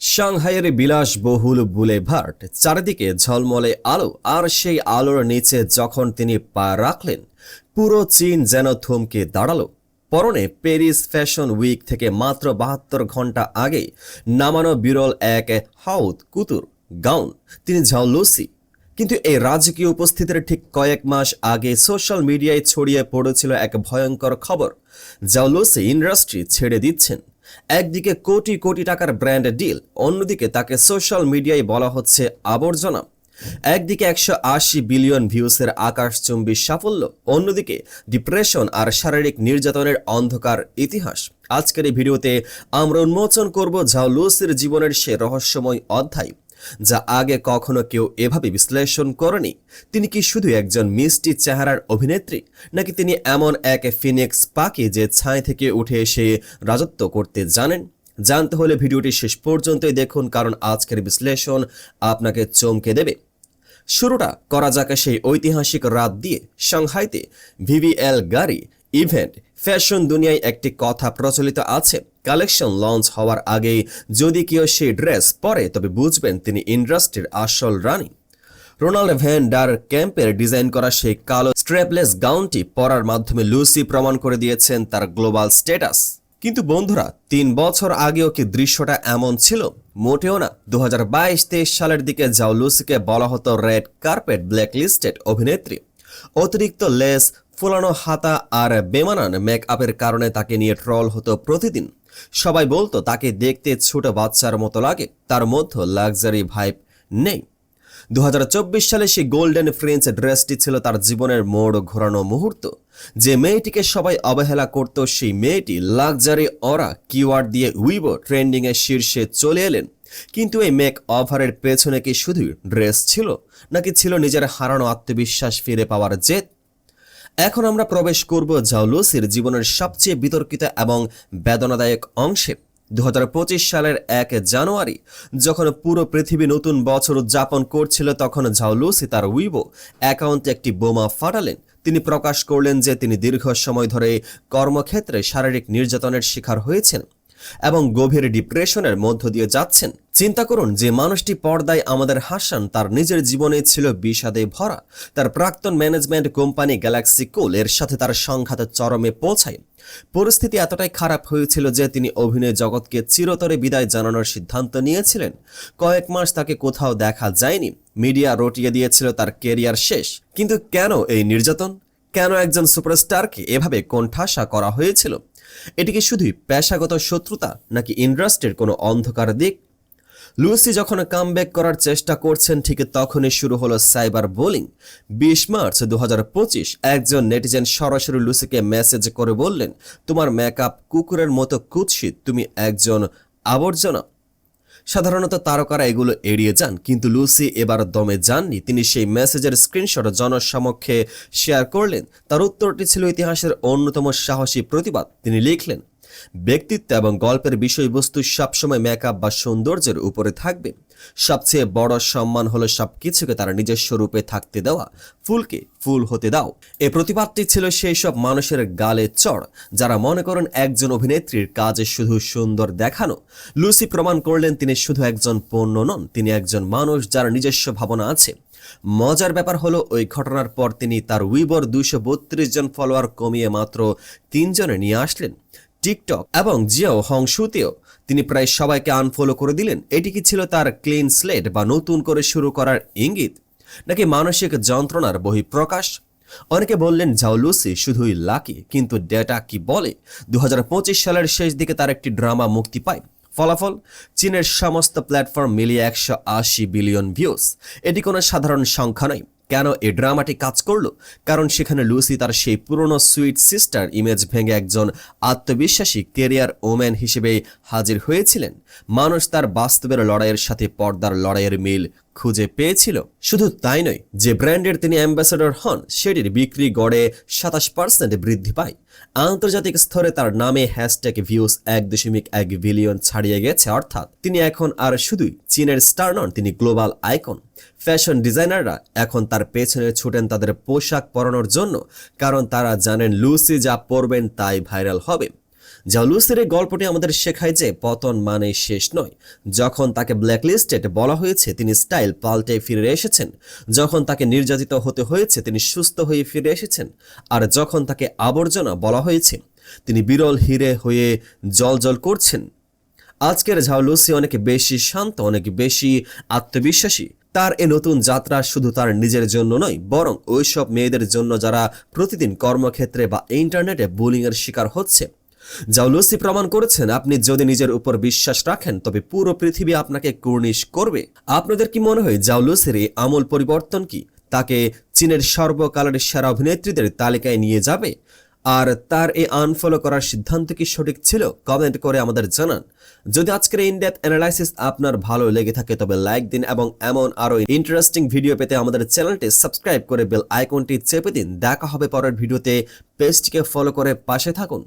সাংহাইয়ের বিলাসবহুল বুলেভার্ড চারিদিকে ঝলমলে আলো, আর সেই আলোর নিচে যখন তিনি পা রাখলেন, পুরো চীন যেন থমকে দাঁড়াল। পরনে প্যারিস ফ্যাশন উইক থেকে মাত্র বাহাত্তর ঘণ্টা আগে নামানো বিরল এক হাউদ কুতুর, গাউন, তিনি ঝাউলুসি কিন্তু এই রাজকীয় উপস্থিতির ঠিক কয়েক মাস আগে সোশ্যাল মিডিয়ায় ছড়িয়ে পড়েছিল এক ভয়ঙ্কর খবর জাউলুসি ইন্ডাস্ট্রি ছেড়ে দিচ্ছেন। একদিকে কোটি কোটি টাকার ব্র্যান্ড ডিল অন্যদিকে তাকে সোশ্যাল মিডিয়ায় বলা হচ্ছে আবর্জনা। একদিকে একশো আশি বিলিয়ন ভিউসের আকাশচুম্বী সাফল্য, অন্যদিকে ডিপ্রেশন আর শারীরিক নির্যাতনের অন্ধকার ইতিহাস। আজকের এই ভিডিওতে আমরা উন্মোচন করব ঝাউলুসির জীবনের সে রহস্যময় অধ্যায়। যা আগে কখনো কেউ এভাবে বিশ্লেষণ করেনি। তিনি কি শুধু একজন মিষ্টি চেহারার অভিনেত্রী, নাকি তিনি এমন এক ফিনিক্স পাখি যে ছাই থেকে উঠে এসে রাজত্ব করতে জানেন? জানতে হলে ভিডিওটি শেষ পর্যন্তই দেখুন, কারণ আজকের বিশ্লেষণ আপনাকে চমকে দেবে। শুরুটা করা যাকে সেই ঐতিহাসিক রাত দিয়ে, সাংহাইতে। ভিভিএল গাড়ি ইভেন্ট। ফ্যাশন দুনিয়ায় একটি কথা প্রচলিত আছে। কালেকশন লঞ্চ হওয়ার আগেই যদি কেউ সেই ড্রেস পরে, তবে বুঝবেন তিনি ইন্ডাস্ট্রির আসল রানী। রোনাল্ড ভ্যান ডার ক্যাম্পের ডিজাইন করা সেই কালো স্ট্রেপলেস গাউনটি পরার মাধ্যমে লুসি প্রমাণ করে দিয়েছেন তার গ্লোবাল স্ট্যাটাস। কিন্তু বন্ধুরা, তিন বছর আগেও কি দৃশ্যটা এমন ছিল? মোটেও না। দু হাজার সালের দিকে যাও লুসিকে বলা হতো রেড কার্পেট ব্ল্যাক লিস্টেড অভিনেত্রী। অতিরিক্ত লেস ফুলানো হাতা আর বেমানান মেকআপের কারণে তাকে নিয়ে ট্রল হতো প্রতিদিন। সবাই বলতো, তাকে দেখতে ছোট বাচ্চার মতো লাগে, তার মধ্যে লাক্সারি ভাইব নেই। দু হাজার চব্বিশ সালে সেই গোল্ডেন ফ্রেঞ্চ ড্রেসটি ছিল তার জীবনের মোড় ঘোরানো মুহূর্ত। যে মেয়েটিকে সবাই অবহেলা করত, সেই মেয়েটি লাক্সারি অরা কিওয়ার্ড দিয়ে উইবো ট্রেন্ডিংয়ের শীর্ষে চলে এলেন। কিন্তু এই মেক অফারের পেছনে কি শুধু ড্রেস ছিল? নাকি ছিল নিজের হারানো আত্মবিশ্বাস ফিরে পাওয়ার জেদ? এখন আমরা প্রবেশ করব জাউলুসির জীবনের সবচেয়ে বিতর্কিত এবং বেদনাদায়ক অংশে। দু হাজার পঁচিশ সালের এক জানুয়ারি, যখন পুরো পৃথিবী নতুন বছর উদযাপন করছিল, তখন ঝাউলুসি তার উইবো অ্যাকাউন্টে একটি বোমা ফাটালেন। তিনি প্রকাশ করলেন যে তিনি দীর্ঘ সময় ধরে কর্মক্ষেত্রে শারীরিক নির্যাতনের শিকার হয়েছেন এবং গভীর ডিপ্রেশনের মধ্য দিয়ে যাচ্ছেন। চিন্তা করুন, যে মানুষটি পর্দায় আমাদের হাসান, তার নিজের জীবনে ছিল বিষাদে ভরা। তার প্রাক্তন ম্যানেজমেন্ট কোম্পানি গ্যালাক্সি কোল, এর সাথে তার সংঘাত চরমে পৌঁছায়। পরিস্থিতি এতটাই খারাপ হয়েছিল যে তিনি অভিনয় জগৎকে চিরতরে বিদায় জানানোর সিদ্ধান্ত নিয়েছিলেন। কয়েক মাস তাকে কোথাও দেখা যায়নি। মিডিয়া রটিয়ে দিয়েছিল তার কেরিয়ার শেষ। কিন্তু কেন এই নির্যাতন? কেন একজন সুপারস্টারকে এভাবে কোণঠাসা করা হয়েছিল? এটি কি শুধুই পেশাগত শত্রুতা, নাকি ইন্ডাস্ট্রির কোনো অন্ধকার দিক? লুসি যখন কামব্যাক করার চেষ্টা করছেন, ঠিক তখনই শুরু হলো সাইবার বোলিং। বিশ মার্চ দু হাজার পঁচিশ একজন নেটিজেন সরাসরি লুসিকে মেসেজ করে বললেন, তোমার মেকআপ কুকুরের মতো কুৎসিত, তুমি একজন আবর্জনা। সাধারণত তারকারা এগুলো এড়িয়ে যান, কিন্তু লুসি এবার দমে যাননি। তিনি সেই মেসেজের স্ক্রিনশট জনসমক্ষে শেয়ার করলেন। তার উত্তরটি ছিল ইতিহাসের অন্যতম সাহসী প্রতিবাদ। তিনি লিখলেন ব্যক্তিত্ব এবং গল্পের বিষয়বস্তু সবসময় মেকআপ বা সৌন্দর্যের উপরে থাকবে। সবচেয়ে বড় সম্মান হলো সব কিছুকে তার নিজস্ব রূপে থাকতে দেওয়া, ফুলকে ফুল হতে দাও। এ প্রতিবাদটি ছিল সেই সব মানুষের গালে চড়, যারা মনে করেন একজন অভিনেত্রীর কাজে শুধু সুন্দর দেখানো। লুসি প্রমাণ করলেন তিনি শুধু একজন পণ্য নন, তিনি একজন মানুষ যার নিজস্ব ভাবনা আছে। মজার ব্যাপার হলো ওই ঘটনার পর তিনি তার উইবর দুইশো বত্রিশ জন ফলোয়ার কমিয়ে মাত্র তিনজনে নিয়ে আসলেন। টিকটক এবং জিও হংশুতেও তিনি প্রায় সবাইকে আনফলো করে দিলেন। এটি কি ছিল তার ক্লিন স্লেট বা নতুন করে শুরু করার ইঙ্গিত? নাকি মানসিক যন্ত্রণার বহিঃপ্রকাশ? অনেকে বললেন জাউলুসি শুধুই লাকি, কিন্তু ডেটা কি বলে? দু হাজার পঁচিশ সালের শেষ দিকে তার একটি ড্রামা মুক্তি পায়। ফলাফল? চীনের সমস্ত প্ল্যাটফর্ম মিলিয়ে একশো আশি বিলিয়ন ভিউস এটি কোনো সাধারণ সংখ্যা নয়। কেন এ ড্রামাটি কাজ করল? কারণ সেখানে লুসি তার সেই পুরনো সুইট সিস্টার ইমেজ ভেঙে একজন আত্মবিশ্বাসী কেরিয়ার ওম্যান হিসেবে হাজির হয়েছিলেন। মানুষ তার বাস্তবের লড়াইয়ের সাথে পর্দার লড়াইয়ের মিল খুঁজে পেয়েছিল। শুধু তাই নয়, যে ব্র্যান্ডের তিনি অ্যাম্বাসেডর হন, সেটির বিক্রি গড়ে সাতাশ পার্সেন্ট বৃদ্ধি পায়। আন্তর্জাতিক স্তরে তার নামে হ্যাশট্যাগ ভিউস এক দশমিক এক বিলিয়ন ছাড়িয়ে গেছে, অর্থাৎ তিনি এখন আর শুধুই চীনের স্টার নন, তিনি গ্লোবাল আইকন। ফ্যাশন ডিজাইনাররা এখন তার পেছনে ছুটেন তাদের পোশাক পরানোর জন্য, কারণ তারা জানেন লুসি যা পরবেন তাই ভাইরাল হবে। জাউলুসের এই গল্পটি আমাদের শেখায় যে পতন মানে শেষ নয়। যখন তাকে ব্ল্যাকলিস্টেড বলা হয়েছে, তিনি স্টাইল পাল্টে ফিরে এসেছেন। যখন তাকে নির্যাতিত হতে হয়েছে, তিনি সুস্থ হয়ে ফিরে এসেছেন। আর যখন তাকে আবর্জনা বলা হয়েছে, তিনি বিরল হিরে হয়ে জল করছেন। আজকের ঝাউলুসি অনেক বেশি শান্ত, অনেক বেশি আত্মবিশ্বাসী। তার এ নতুন যাত্রা শুধু তার নিজের জন্য নয়, বরং ওইসব মেয়েদের জন্য যারা প্রতিদিন কর্মক্ষেত্রে বা ইন্টারনেটে বুলিংয়ের শিকার হচ্ছে। জাউলুসি প্রমাণ করেছেন, আপনি যদি নিজের উপর বিশ্বাস রাখেন, তবে পুরো পৃথিবী আপনাকে কুর্নিশ করবে। আপনাদের কি মনে হয় জাউলুসির এই আমূল পরিবর্তন কি? তাকে চীনের সর্বকালের সেরা অভিনেত্রীদের তালিকায় নিয়ে যাবে? আর তার এই আনফলো করার সিদ্ধান্ত কি সঠিক ছিল? কমেন্ট করে আমাদের জানান। যদি আজকের ইনডেপ অ্যানালাইসিস আপনার ভালো লেগে থাকে, তবে লাইক দিন এবং এমন আরও ইন্টারেস্টিং ভিডিও পেতে আমাদের চ্যানেলটি সাবস্ক্রাইব করে বেল আইকনটি চেপে দিন। দেখা হবে পরের ভিডিওতে পেজটিকে ফলো করে পাশে থাকুন।